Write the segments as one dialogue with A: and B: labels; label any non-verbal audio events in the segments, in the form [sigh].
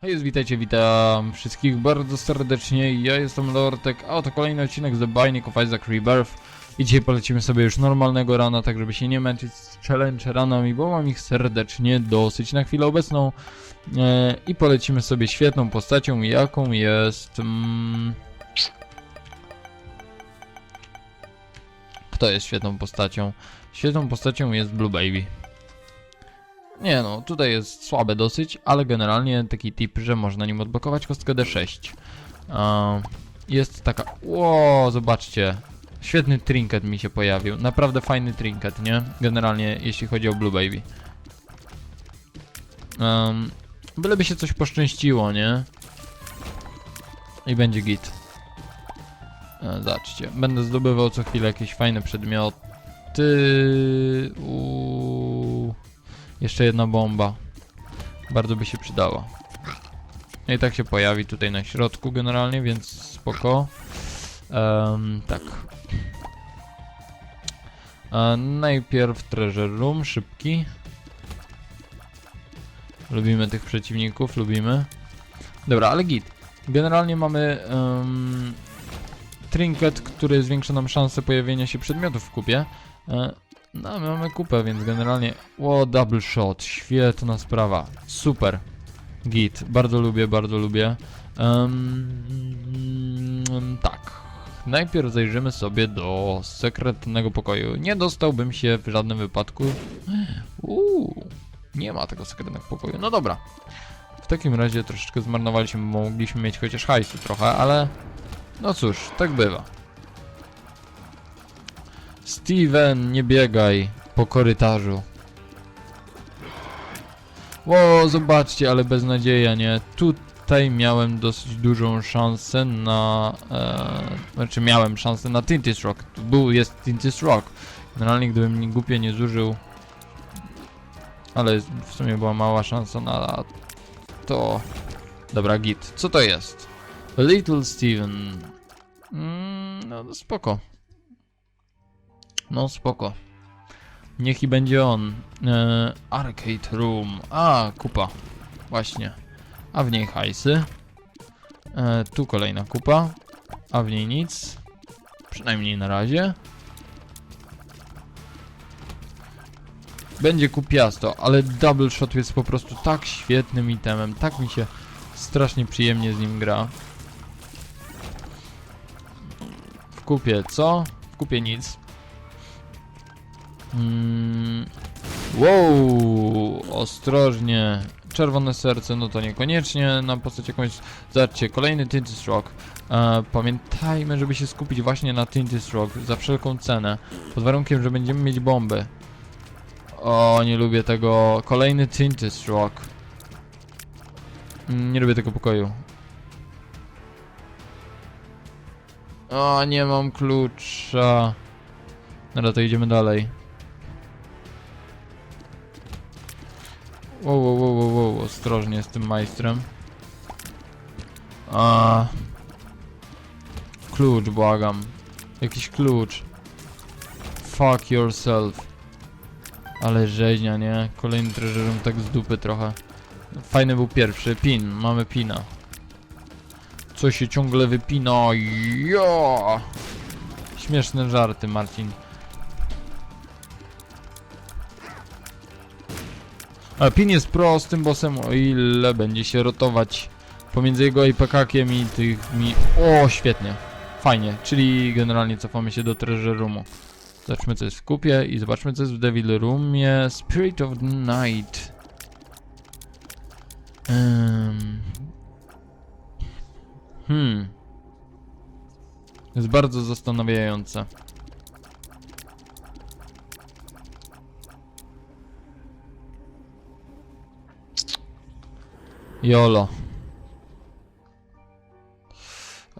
A: Hej, witajcie, witam wszystkich bardzo serdecznie. Ja jestem Lortek, a oto kolejny odcinek z The Binding of Isaac Rebirth. I dzisiaj polecimy sobie już normalnego rana, tak żeby się nie męczyć z challenge ranami, bo mam ich serdecznie dosyć na chwilę obecną. E, I polecimy sobie świetną postacią, jaką jest... Mm, kto jest świetną postacią? Świetną postacią jest Blue Baby. Nie no, tutaj jest słabe dosyć, ale generalnie taki tip, że można nim odblokować kostkę D6. A, jest taka... Ło, zobaczcie. Świetny trinket mi się pojawił. Naprawdę fajny trinket, nie? Generalnie, jeśli chodzi o Blue Baby. Um, byleby się coś poszczęściło, nie? I będzie git. E, zobaczcie, będę zdobywał co chwilę jakieś fajne przedmioty. Uuu. Jeszcze jedna bomba. Bardzo by się przydała. No i tak się pojawi tutaj na środku generalnie, więc spoko. Em, tak. E, najpierw Treasure Room, szybki. Lubimy tych przeciwników, lubimy. Dobra, ale git. Generalnie mamy em, trinket, który zwiększa nam szansę pojawienia się przedmiotów w kupie. E, no, my mamy kupę, więc generalnie... Ło, double shot, świetna sprawa, super. Git, bardzo lubię, bardzo lubię. Em, tak, najpierw zajrzymy sobie do sekretnego pokoju. Nie dostałbym się w żadnym wypadku. Uuu, nie ma tego sekretnego pokoju, no dobra. W takim razie troszeczkę zmarnowaliśmy, mogliśmy mieć chociaż hajsu trochę, ale... No cóż, tak bywa. Steven, nie biegaj po korytarzu. Ło, zobaczcie, ale beznadzieja, nie? Tutaj miałem dosyć dużą szansę na... E, znaczy miałem szansę na Tintis Rock. Tu był, jest Tintis Rock. Generalnie gdybym głupie nie zużył... Ale w sumie była mała szansa na to... Dobra, git. Co to jest? Little Steven. Mm, no spoko. No spoko. Niech i będzie on. E, arcade Room. A, kupa. Właśnie. A w niej hajsy. E, tu kolejna kupa. A w niej nic. Przynajmniej na razie. Będzie kupiasto, ale Double Shot jest po prostu tak świetnym itemem. Tak mi się strasznie przyjemnie z nim gra. W kupie co? W kupie nic. Mm. Wow, ostrożnie. Czerwone serce, no to niekoniecznie. Na postać jakąś. Zobaczcie, kolejny Tinted Rock. E, pamiętajmy, żeby się skupić właśnie na Tinted Rock za wszelką cenę. Pod warunkiem, że będziemy mieć bomby. O, nie lubię tego. Kolejny Tinted Rock. Mm, Nie lubię tego pokoju. O, nie mam klucza. Dobra, to idziemy dalej. Wow, wow, wow, wow, wow, ostrożnie z tym majstrem. A. Klucz, błagam. Jakiś klucz. Fuck yourself. Ale rzeźnia, nie? Kolejny treasure room tak z dupy trochę. Fajny był pierwszy. Pin, mamy pina. Co się ciągle wypina? Jo! Śmieszne żarty, Marcin. A pin jest prostym bossem, o ile będzie się rotować pomiędzy jego APK-kiem i tych mi... O, świetnie. Fajnie, czyli generalnie cofamy się do Treasure Roomu. Zobaczmy co jest w kupie i zobaczmy co jest w Devil Roomie. Spirit of the Night. Um. Hmm. Jest bardzo zastanawiające. Jolo.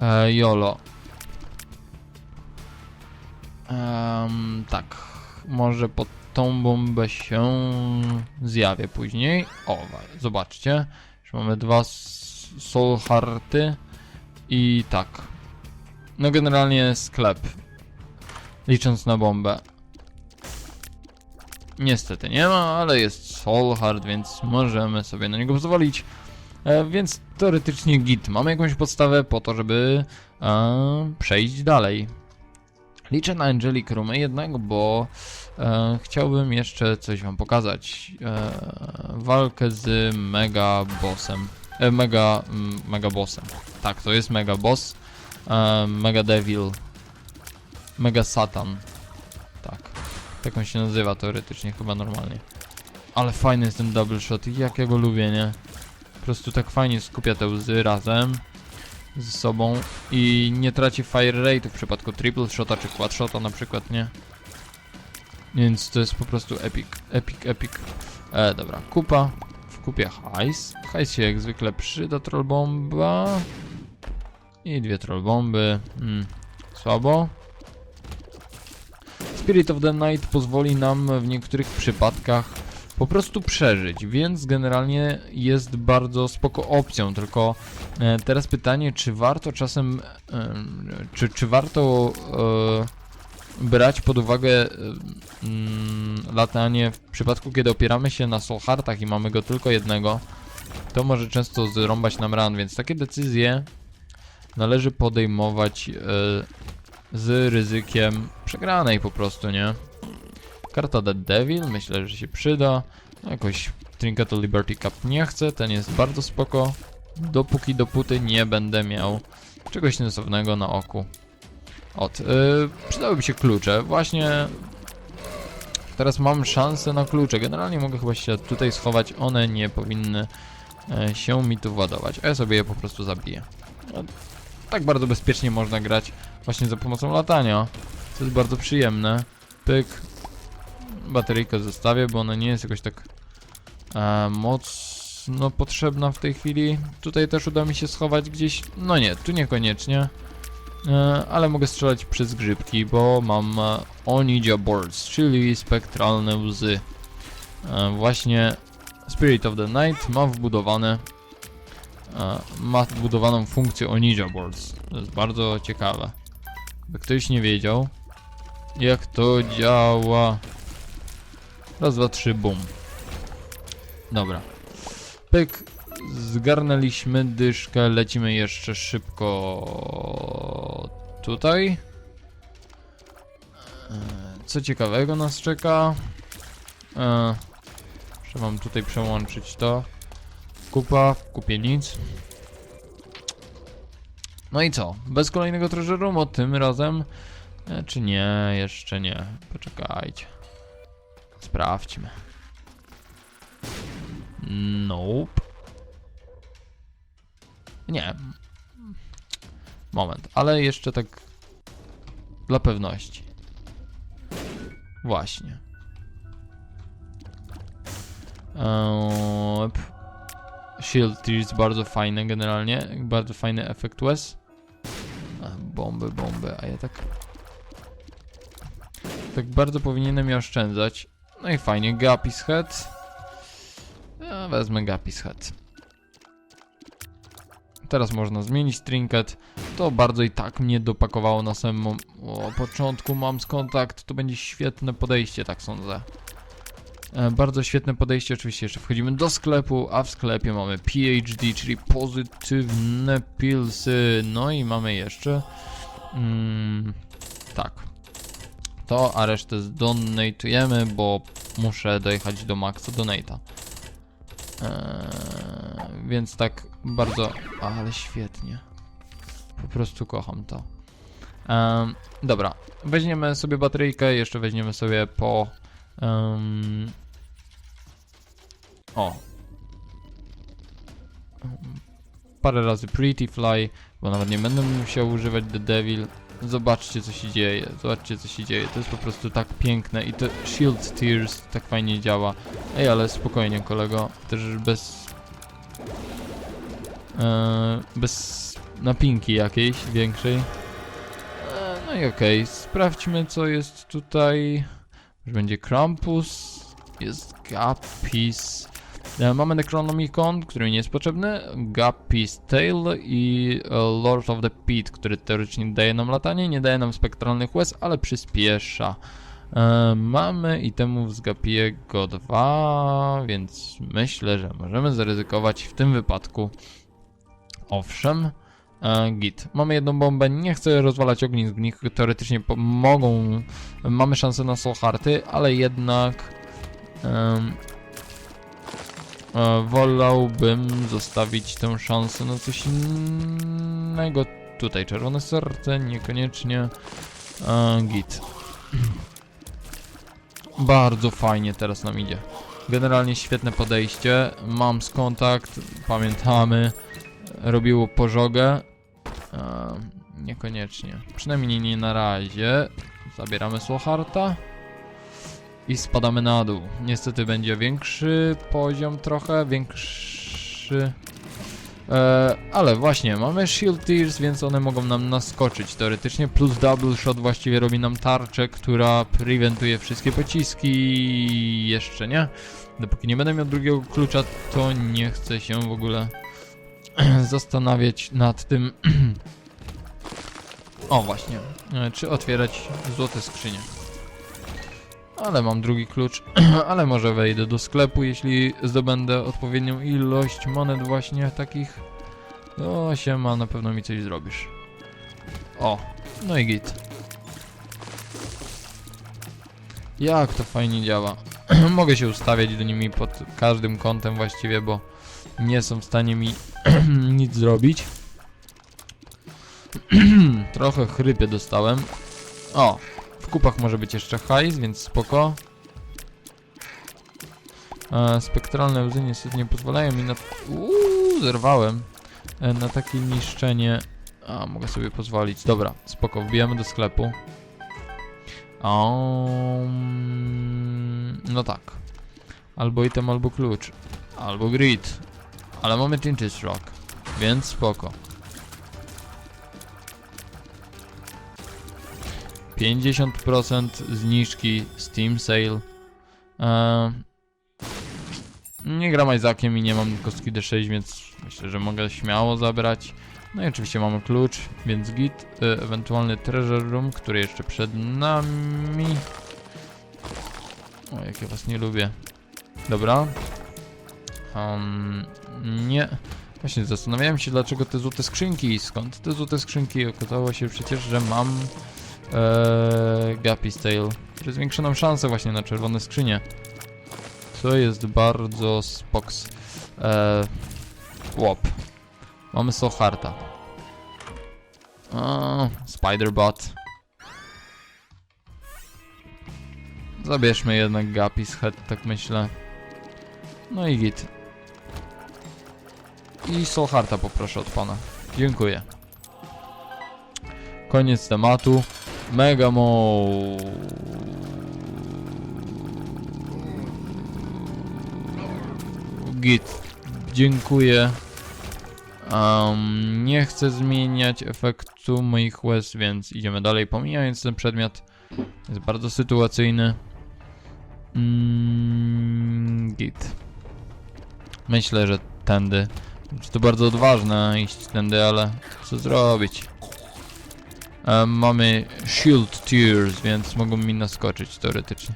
A: E, Jolo. Em, tak. Może pod tą bombę się zjawię później. O, zobaczcie. Już mamy dwa s- soul hearty. I tak. No generalnie sklep. Licząc na bombę. Niestety nie ma, ale jest soul heart, więc możemy sobie na niego pozwolić. E, więc teoretycznie git. Mamy jakąś podstawę po to, żeby e, przejść dalej. Liczę na Angelic Rumę jednak, bo e, chciałbym jeszcze coś wam pokazać. E, walkę z Mega Bossem. E, mega, mega Bossem. Tak, to jest Mega Boss. E, mega Devil. Mega Satan. Tak. Tak on się nazywa teoretycznie, chyba normalnie. Ale fajny jest ten double shot, jak ja go lubię, nie? Prostu tak fajnie skupia te łzy razem ze sobą i nie traci fire rate w przypadku triple shota czy quad shota na przykład, nie? Więc to jest po prostu epic, epic, epic. E, dobra, kupa. W kupie hajs. Hajs się jak zwykle przyda trollbomba. I dwie trollbomby. Hmm, słabo. Spirit of the Night pozwoli nam w niektórych przypadkach po prostu przeżyć, więc generalnie jest bardzo spoko opcją, tylko e, teraz pytanie, czy warto czasem, e, czy, czy warto e, brać pod uwagę mm, latanie w przypadku, kiedy opieramy się na soul heartach i mamy go tylko jednego, to może często zrąbać nam ran, więc takie decyzje należy podejmować z ryzykiem przegranej po prostu, nie? Karta Dead Devil, myślę, że się przyda. No, Jakoś Trinketu Liberty Cup nie chcę, ten jest bardzo spoko. Dopóki dopóty nie będę miał czegoś sensownego na oku. Od, yy, przydałyby się klucze, właśnie teraz mam szansę na klucze. Generalnie mogę chyba się tutaj schować, one nie powinny e, się mi tu władować, a ja sobie je po prostu zabiję. No, tak bardzo bezpiecznie można grać właśnie za pomocą latania, co jest bardzo przyjemne. Pyk, bateryjkę zostawię, bo ona nie jest jakoś tak e, mocno potrzebna w tej chwili. Tutaj też uda mi się schować gdzieś, no nie, tu niekoniecznie, e, ale mogę strzelać przez grzybki, bo mam e, Onija Boards, czyli spektralne łzy. E, właśnie Spirit of the Night ma wbudowane e, ma wbudowaną funkcję Onija Boards. To jest bardzo ciekawe. By ktoś nie wiedział, jak to działa. Raz, dwa, trzy, bum. Dobra. Pyk. Zgarnęliśmy dyszkę, lecimy jeszcze szybko tutaj. E, Co ciekawego nas czeka? E, Muszę wam tutaj przełączyć to. Kupa, w kupie nic. No i co? Bez kolejnego treasure roomu tym razem? E, Czy nie? Jeszcze nie. Poczekajcie. Sprawdźmy. Nope. Nie. Moment, ale jeszcze tak dla pewności. Właśnie. Eee, Shield jest bardzo fajne generalnie, bardzo fajny efekt łez. Bomby, bomby, a ja tak... Tak bardzo powinienem je oszczędzać. No i fajnie, Gapis Head. Ja wezmę Gapis Head. Teraz można zmienić trinket. To bardzo i tak mnie dopakowało na samym o, początku. Mam kontakt, to będzie świetne podejście, tak sądzę. E, bardzo świetne podejście, oczywiście jeszcze wchodzimy do sklepu, a w sklepie mamy PhD, czyli pozytywne pilsy. No i mamy jeszcze... Mm, tak. To, a resztę zdonatujemy, bo muszę dojechać do maxa donata. Eee, więc tak bardzo... Ale świetnie. Po prostu kocham to. Em, dobra, weźmiemy sobie bateryjkę, jeszcze weźmiemy sobie po... em, o. Parę razy Pretty Fly, bo nawet nie będę musiał używać The Devil. Zobaczcie co się dzieje, zobaczcie co się dzieje. To jest po prostu tak piękne i to Shield Tears tak fajnie działa. Ej, ale spokojnie kolego, też bez... E, bez napinki jakiejś większej. E, no i okej, sprawdźmy co jest tutaj. Już będzie Krampus, jest Gapis. E, Mamy Necronomicon, który nie jest potrzebny, Gapis Tail i e, Lord of the Pit, który teoretycznie daje nam latanie, nie daje nam spektralnych łez, ale przyspiesza E, mamy itemów z Gapiego 2, więc myślę, że możemy zaryzykować w tym wypadku. Owszem, git. Mamy jedną bombę, nie chcę rozwalać ognisk nich, teoretycznie mogą, mamy szansę na soulharty, ale jednak e, wolałbym zostawić tę szansę na coś innego. Tutaj czerwone serce, niekoniecznie e, git. [clears throat] Bardzo fajnie teraz nam idzie. Generalnie świetne podejście. Mam z kontakt, pamiętamy. Robiło pożogę. Ehm, niekoniecznie. Przynajmniej nie na razie. Zabieramy Soulharta. I spadamy na dół. Niestety będzie większy poziom trochę, większy... E, ale właśnie, mamy Shield Tears, więc one mogą nam naskoczyć teoretycznie, plus Double Shot właściwie robi nam tarczę, która preventuje wszystkie pociski, jeszcze nie. Dopóki nie będę miał drugiego klucza, to nie chcę się w ogóle [clears throat] zastanawiać nad tym. [clears throat] o właśnie, e, czy otwierać złote skrzynie. Ale mam drugi klucz, [clears throat] ale może wejdę do sklepu, jeśli zdobędę odpowiednią ilość monet właśnie takich. O, siema, na pewno mi coś zrobisz. O, no i git. Jak to fajnie działa. [clears throat] Mogę się ustawiać do nimi pod każdym kątem właściwie, bo nie są w stanie mi [clears throat] nic zrobić. Trochę chrypy dostałem. O, w kupach może być jeszcze hajs, więc spoko. E, spektralne łzy niestety nie pozwalają mi na... Uuu, zerwałem. E, na takie niszczenie. A, mogę sobie pozwolić. Dobra, spoko, wbijamy do sklepu. Um, no tak. Albo item, albo klucz. Albo grid. Ale mamy Tinted Rock, więc spoko. 50% zniżki Steam Sale. Eee, nie gram Isaaciem i nie mam kostki D6, więc myślę, że mogę śmiało zabrać. No i oczywiście mamy klucz, więc git, e, ewentualny treasure room, który jeszcze przed nami. O, jak ja was nie lubię. Dobra. Um, nie. Właśnie zastanawiałem się, dlaczego te złote skrzynki. Skąd te złote skrzynki? Okazało się przecież, że mam Eee, Guppy's Tail, który zwiększa nam szanse właśnie na czerwone skrzynie. Co jest bardzo spoks. Eee, łop. Mamy Soulharta. O, Spiderbot. Zabierzmy jednak Guppy's Head, tak myślę. No i git. I Soulharta poproszę od pana. Dziękuję. Koniec tematu. Mega Mo. Git. Dziękuję. Um, nie chcę zmieniać efektu moich łez, więc idziemy dalej. Pomijając ten przedmiot, jest bardzo sytuacyjny. Mm, git. Myślę, że tędy. Jest to bardzo odważne iść tędy, ale co zrobić? Mamy Shield Tears, więc mogą mi naskoczyć teoretycznie.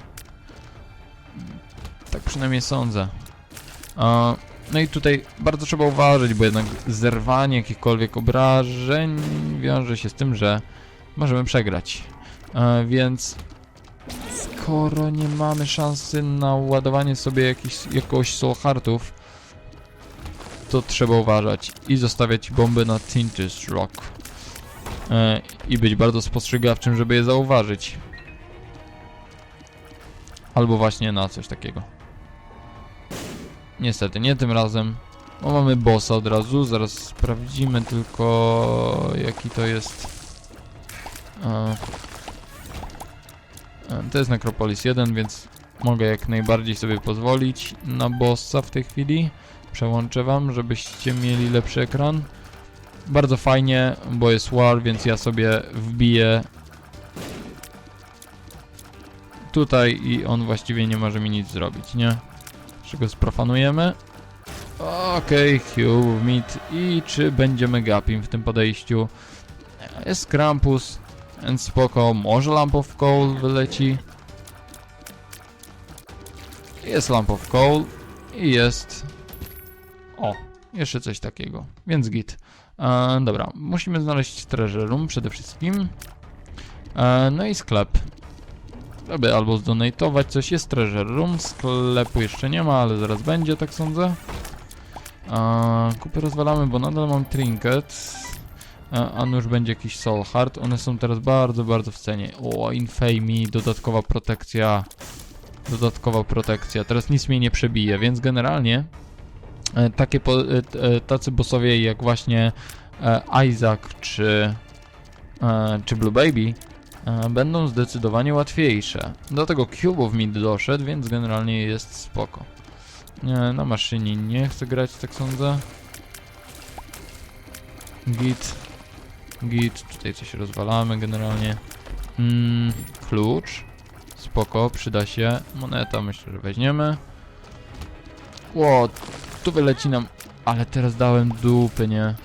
A: Tak przynajmniej sądzę. E, no i tutaj bardzo trzeba uważać, bo jednak zerwanie jakichkolwiek obrażeń wiąże się z tym, że możemy przegrać. E, więc skoro nie mamy szansy na ładowanie sobie jakichś, jakoś soul heartów, to trzeba uważać i zostawiać bomby na Tinted Rock i być bardzo spostrzegawczym, żeby je zauważyć. Albo właśnie na coś takiego. Niestety, nie tym razem. Bo mamy bossa od razu, zaraz sprawdzimy tylko jaki to jest. E, e, to jest Necropolis 1, więc mogę jak najbardziej sobie pozwolić na bossa w tej chwili. Przełączę wam, żebyście mieli lepszy ekran. Bardzo fajnie, bo jest war, więc ja sobie wbiję tutaj i on właściwie nie może mi nic zrobić, nie? Czego sprofanujemy? Okej, okay, Meat. I czy będziemy gapim w tym podejściu? Jest Krampus, więc spoko. Może Lamp of Coal wyleci. jest Lamp of Coal i jest... O, jeszcze coś takiego, więc git. E, dobra, musimy znaleźć treasure room przede wszystkim. E, no i sklep. Żeby albo zdonatować coś, jest treasure room, sklepu jeszcze nie ma, ale zaraz będzie, tak sądzę. E, kupy rozwalamy, bo nadal mam trinket. E, a nuż będzie jakiś soul heart. One są teraz bardzo, bardzo w cenie. O, infamy, dodatkowa protekcja. Dodatkowa protekcja. Teraz nic mnie nie przebije, więc generalnie takie po, e, e, tacy bossowie jak właśnie e, Isaac czy, e, czy Blue Baby e, będą zdecydowanie łatwiejsze. Do tego Cube'ów mi doszedł, więc generalnie jest spoko. Na maszynie nie chcę grać, tak sądzę. Git. Git, tutaj coś rozwalamy generalnie. Mm, klucz. Spoko, przyda się. Moneta myślę, że weźmiemy. Ło, tu wyleci nam... Ale teraz dałem dupy, nie?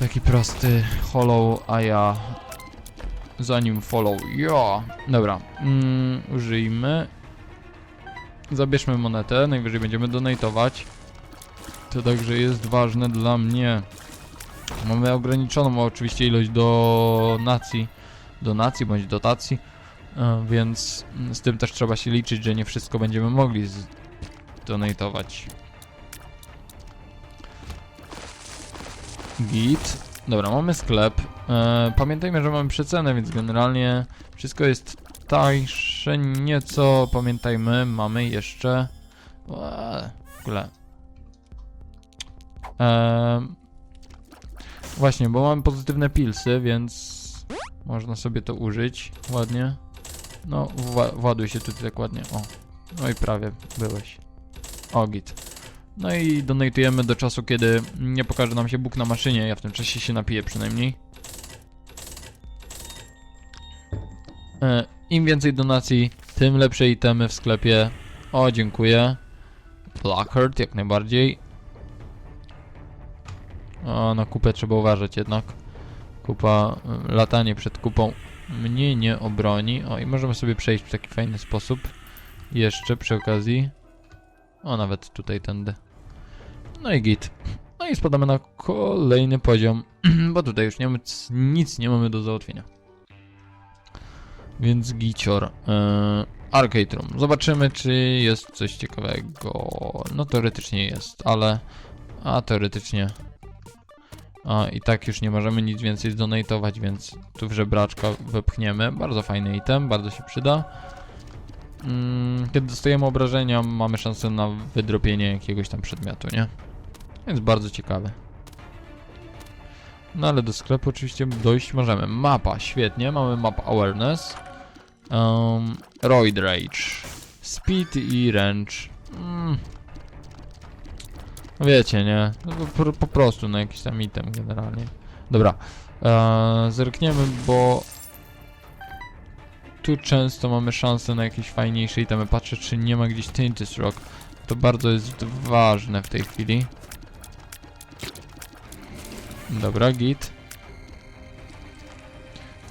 A: Taki prosty hollow, a ja... Zanim follow, ja. Dobra, mm, użyjmy. Zabierzmy monetę, najwyżej będziemy donatować. To także jest ważne dla mnie. Mamy ograniczoną oczywiście ilość donacji, donacji bądź dotacji, e, więc z tym też trzeba się liczyć, że nie wszystko będziemy mogli zdonatować. Git. Dobra, mamy sklep. E, pamiętajmy, że mamy przecenę, więc generalnie wszystko jest tańsze nieco. Pamiętajmy, mamy jeszcze... Eee, w ogóle... Eee, Właśnie, bo mamy pozytywne pilsy, więc można sobie to użyć ładnie. No, wła- właduj się tutaj tak ładnie. O, no i prawie byłeś. O, git. No i donatujemy do czasu, kiedy nie pokaże nam się Bóg na maszynie. Ja w tym czasie się napiję przynajmniej. E, Im więcej donacji, tym lepsze itemy w sklepie. O, dziękuję. Blackheart jak najbardziej. O, na kupę trzeba uważać jednak. Kupa, y, latanie przed kupą mnie nie obroni. O, i możemy sobie przejść w taki fajny sposób. Jeszcze przy okazji. O, nawet tutaj tędy. No i git. No i spadamy na kolejny poziom, [clears throat] bo tutaj już nie mamy, nic nie mamy do załatwienia. Więc gicior. Yy, arcade room. Zobaczymy, czy jest coś ciekawego. No teoretycznie jest, ale... A, teoretycznie a, i tak już nie możemy nic więcej zdonatować, więc tu w żebraczka wepchniemy. Bardzo fajny item, bardzo się przyda. Mm, kiedy dostajemy obrażenia, mamy szansę na wydropienie jakiegoś tam przedmiotu, nie? Więc bardzo ciekawe. No ale do sklepu oczywiście dojść możemy. Mapa, świetnie, mamy map awareness. Um, Roid Rage. Speed i Range. Mm, no Wiecie, nie? No po, po, prostu na jakiś tam item generalnie. Dobra. Eee, zerkniemy, bo tu często mamy szansę na jakieś fajniejsze itemy. Patrzę, czy nie ma gdzieś Tintus Rock. To bardzo jest ważne w tej chwili. Dobra, git.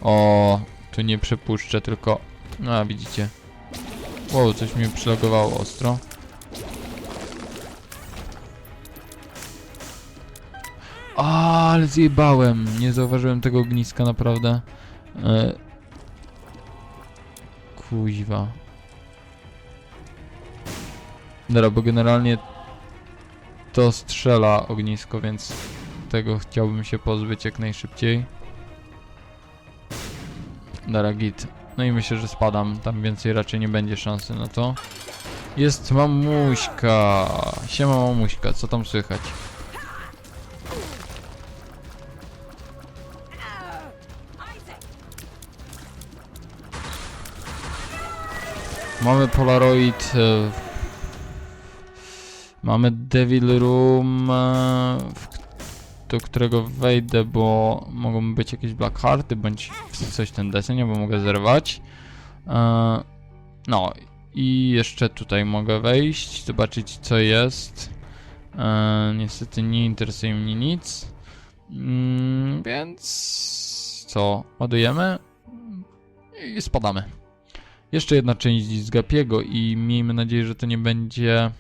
A: O, tu nie przepuszczę, tylko... A, widzicie. Wow, coś mi przylogowało ostro. A, ale zjebałem. Nie zauważyłem tego ogniska, naprawdę. E... Kuźwa. Dobra, bo generalnie to strzela ognisko, więc tego chciałbym się pozbyć jak najszybciej. Dobra, git. No i myślę, że spadam. Tam więcej raczej nie będzie szansy na to. Jest mamuśka. Siema mamuśka, co tam słychać? Mamy Polaroid. e, Mamy Devil Room, e, do którego wejdę, bo mogą być jakieś Black Hearty, bądź coś ten deseń, bo mogę zerwać. E, No i jeszcze tutaj mogę wejść, zobaczyć co jest. Niestety nie interesuje mnie nic. Mm, Więc co? Ładujemy i spadamy. Jeszcze jedna część z Gapiego i miejmy nadzieję, że to nie będzie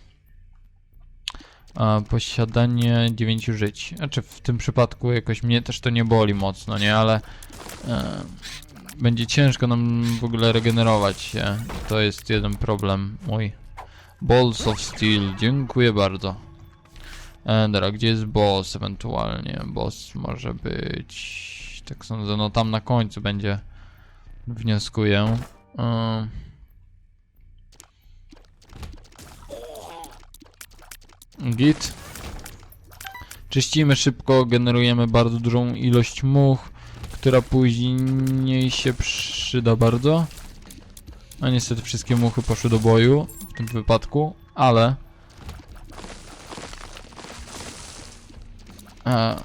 A: a, posiadanie 9 żyć. Znaczy w tym przypadku jakoś mnie też to nie boli mocno, nie? Ale e, będzie ciężko nam w ogóle regenerować się. To jest jeden problem mój. Balls of Steel, dziękuję bardzo. E, dobra, gdzie jest boss ewentualnie? Boss może być... Tak sądzę, no tam na końcu będzie. Wnioskuję. E, Git. Czyścimy szybko, generujemy bardzo dużą ilość much, która później się przyda bardzo. A niestety wszystkie muchy poszły do boju w tym wypadku, ale... A,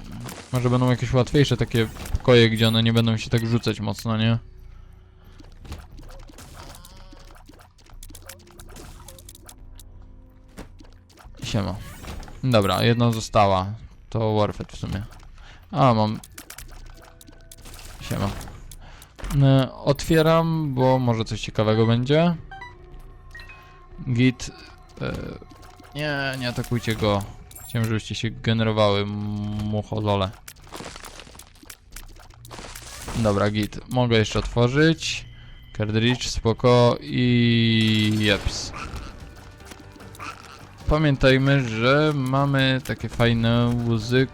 A: może będą jakieś łatwiejsze takie pokoje, gdzie one nie będą się tak rzucać mocno, nie? Siema. Dobra, jedna została. To Warfed w sumie. A, mam... Siema. E, otwieram, bo może coś ciekawego będzie. Git. E, nie, nie atakujcie go. Chciałem, żebyście się generowały mucholole. Dobra, git. Mogę jeszcze otworzyć. Cartridge, spoko i jeps. Pamiętajmy, że mamy takie fajne łzy,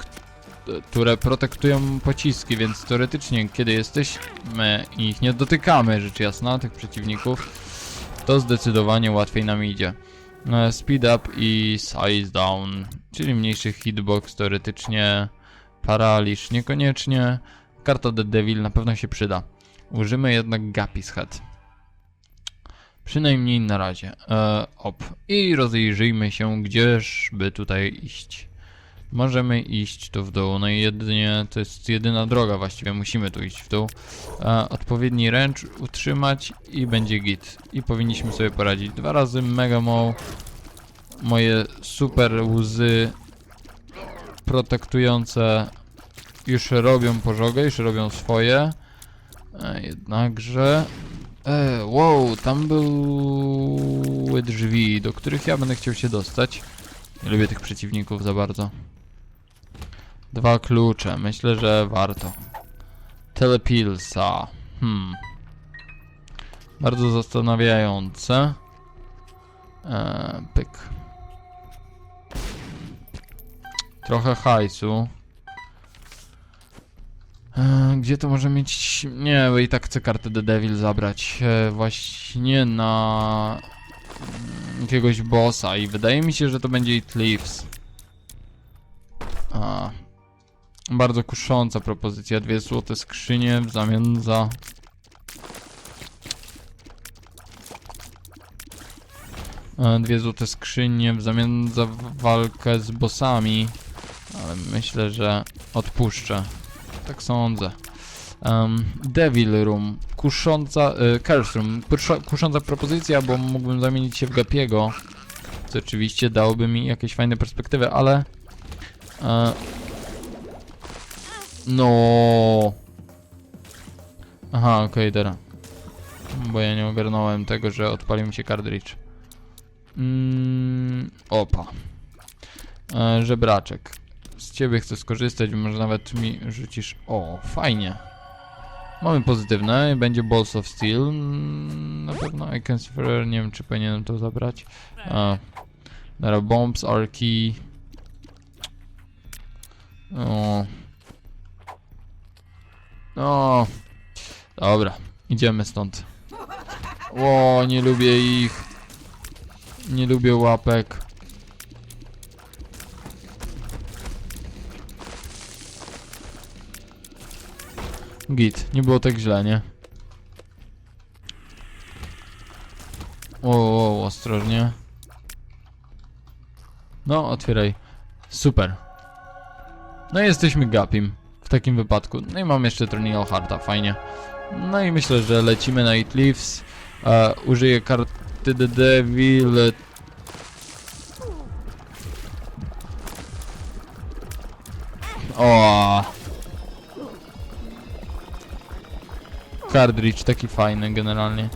A: które protektują pociski, więc teoretycznie, kiedy jesteśmy i ich nie dotykamy, rzecz jasna, tych przeciwników, to zdecydowanie łatwiej nam idzie. E, Speed up i size down, czyli mniejszy hitbox teoretycznie, paraliż niekoniecznie, karta The Devil na pewno się przyda. Użymy jednak Gapis Head. Przynajmniej na razie. E, op. I rozejrzyjmy się, gdzież by tutaj iść. Możemy iść tu w dół, no i jedynie to jest jedyna droga właściwie, musimy tu iść w dół. E, odpowiedni ręcz utrzymać i będzie git. I powinniśmy sobie poradzić. Dwa razy Mega Maw. Moje super łzy protektujące już robią pożogę, już robią swoje. E, jednakże E, wow, tam były drzwi, do których ja będę chciał się dostać. Nie lubię tych przeciwników za bardzo. Dwa klucze, myślę, że warto. Telepilsa. Hmm. Bardzo zastanawiające. E, pyk. Trochę hajsu. E, Gdzie to może mieć... Nie, bo i tak chcę kartę The Devil zabrać e, właśnie na jakiegoś bossa i wydaje mi się, że to będzie It Leaves. A, bardzo kusząca propozycja. Dwie złote skrzynie w zamian za... E, Dwie złote skrzynie w zamian za walkę z bossami. Ale myślę, że odpuszczę. Tak sądzę. Um, Devil Room. Kusząca... Y, Curse Room. Kusząca propozycja, bo mógłbym zamienić się w Gapiego. Co oczywiście dałoby mi jakieś fajne perspektywy, ale... E, no. Aha, okej, teraz. Bo ja nie ogarnąłem tego, że odpalił mi się cartridge. Mm, opa. E, żebraczek. Z ciebie chcę skorzystać, może nawet mi rzucisz... O, fajnie. Mamy pozytywne, będzie Balls of Steel. mm, Na pewno I can Sphere, nie wiem czy powinienem to zabrać. A, dobra, Bombs are key. O. O. Dobra, idziemy stąd. O, nie lubię ich. Nie lubię łapek. Git, nie było tak źle, nie? O, o, ostrożnie. No, otwieraj. Super. No i jesteśmy Gapim w takim wypadku. No i mam jeszcze Tronial Harta, fajnie. No i myślę, że lecimy na It Leaves. E, użyję karty The Devil. O. Cartridge taki fajny generalnie.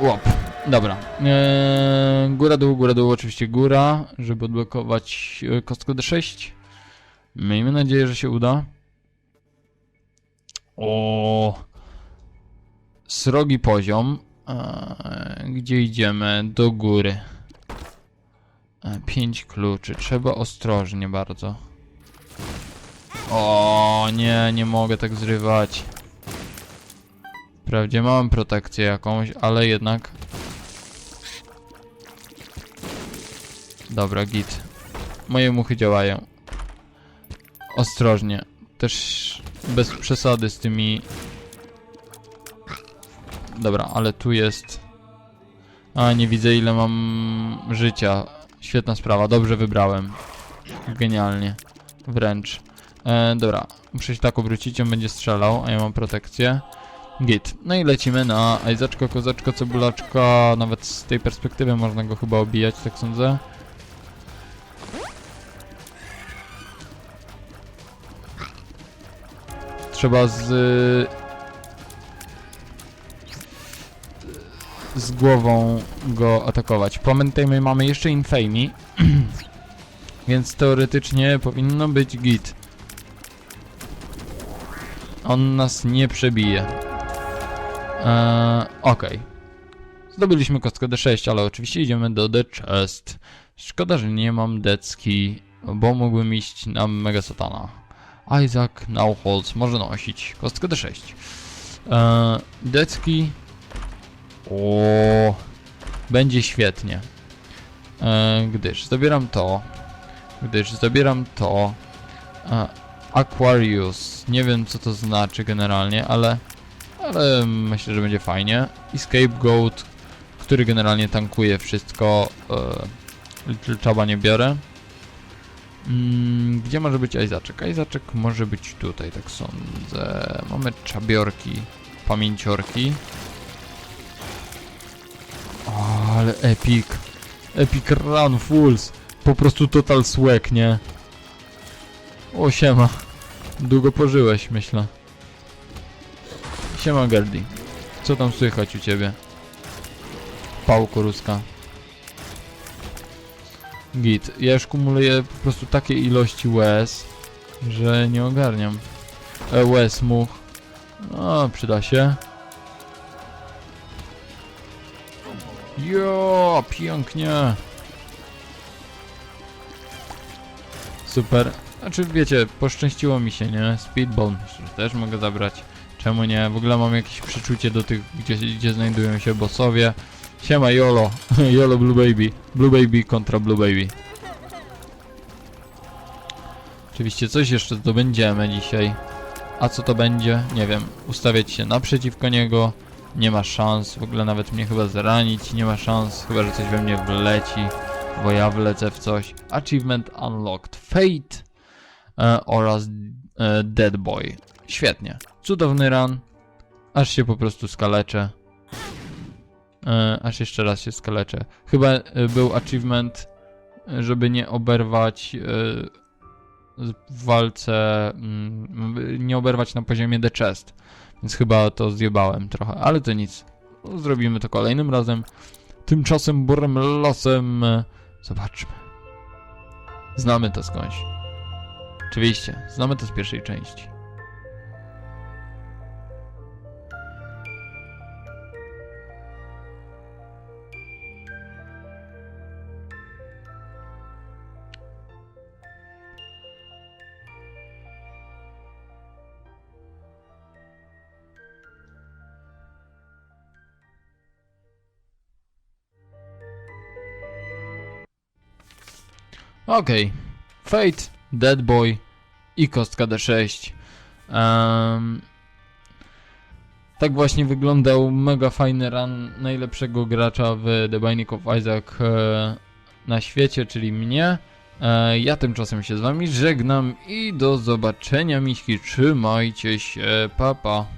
A: Łop. Dobra. Eee, góra, dół, góra, dół, oczywiście góra, żeby odblokować e, kostkę D6. Miejmy nadzieję, że się uda. O, Srogi poziom. Eee, gdzie idziemy? Do góry. E, Pięć kluczy. Trzeba ostrożnie bardzo. O, nie, nie mogę tak zrywać. Wprawdzie mam protekcję jakąś, ale jednak. Dobra, git. Moje muchy działają. Ostrożnie. Też bez przesady z tymi. Dobra, ale tu jest. A, nie widzę ile mam życia. Świetna sprawa, dobrze wybrałem. Genialnie. Wręcz. E, dobra, muszę się tak obrócić, on będzie strzelał, a ja mam protekcję. Git. No i lecimy na Ajzaczko, Kozaczko, Cebulaczka. Nawet z tej perspektywy można go chyba obijać, tak sądzę. Trzeba z... z głową go atakować. Pamiętajmy, mamy jeszcze Infamy, [clears throat] więc teoretycznie powinno być git. On nas nie przebije. Eee, Okej. Zdobyliśmy kostkę D6, ale oczywiście idziemy do The Chest. Szkoda, że nie mam decki, bo mógłbym iść na Mega Satana. Isaac Nauholz może nosić kostkę D6. Eee, decki. O, będzie świetnie. Eee, gdyż zabieram to. Gdyż zabieram to. Eee, Aquarius. Nie wiem co to znaczy generalnie, ale ale myślę, że będzie fajnie. I Scapegoat, który generalnie tankuje wszystko. E, Little Chaba nie biorę. Mm, gdzie może być Izaczek? Izaczek może być tutaj, tak sądzę. Mamy czabiorki, pamięciorki. O, ale epic. Epic Run Fools. Po prostu total swag, nie? O, siema. Długo pożyłeś, myślę. Siema Gerdi. Co tam słychać u ciebie? Pałko ruska. Git. Ja już kumuluję po prostu takie ilości łez, że nie ogarniam. E, łez, much. No, przyda się. Jo, pięknie. Super. Znaczy, wiecie, poszczęściło mi się, nie? Speedball myślę, że też mogę zabrać. Czemu nie? W ogóle mam jakieś przeczucie do tych, gdzie, gdzie znajdują się bossowie. Siema YOLO, YOLO [laughs] Blue Baby. Blue Baby kontra Blue Baby. Oczywiście coś jeszcze zdobędziemy dzisiaj. A co to będzie? Nie wiem. Ustawiać się naprzeciwko niego. Nie ma szans. W ogóle nawet mnie chyba zranić. Nie ma szans. Chyba, że coś we mnie wleci. Bo ja wlecę w coś. Achievement Unlocked. Fate oraz e, Dead Boy. Świetnie. Cudowny run. Aż się po prostu skaleczę. E, aż jeszcze raz się skaleczę. Chyba e, był achievement, e, żeby nie oberwać e, w walce, mm, nie oberwać na poziomie The Chest. Więc chyba to zjebałem trochę, ale to nic. Zrobimy to kolejnym razem. Tymczasem burem losem. e, Zobaczmy. Znamy to skądś. Oczywiście, znamy to z pierwszej części. Okej. Fate, Dead Boy i kostka D6. Em, tak właśnie wyglądał mega fajny run najlepszego gracza w The Binding of Isaac e, na świecie, czyli mnie. E, ja tymczasem się z wami żegnam i do zobaczenia miśki. Trzymajcie się, papa. Pa.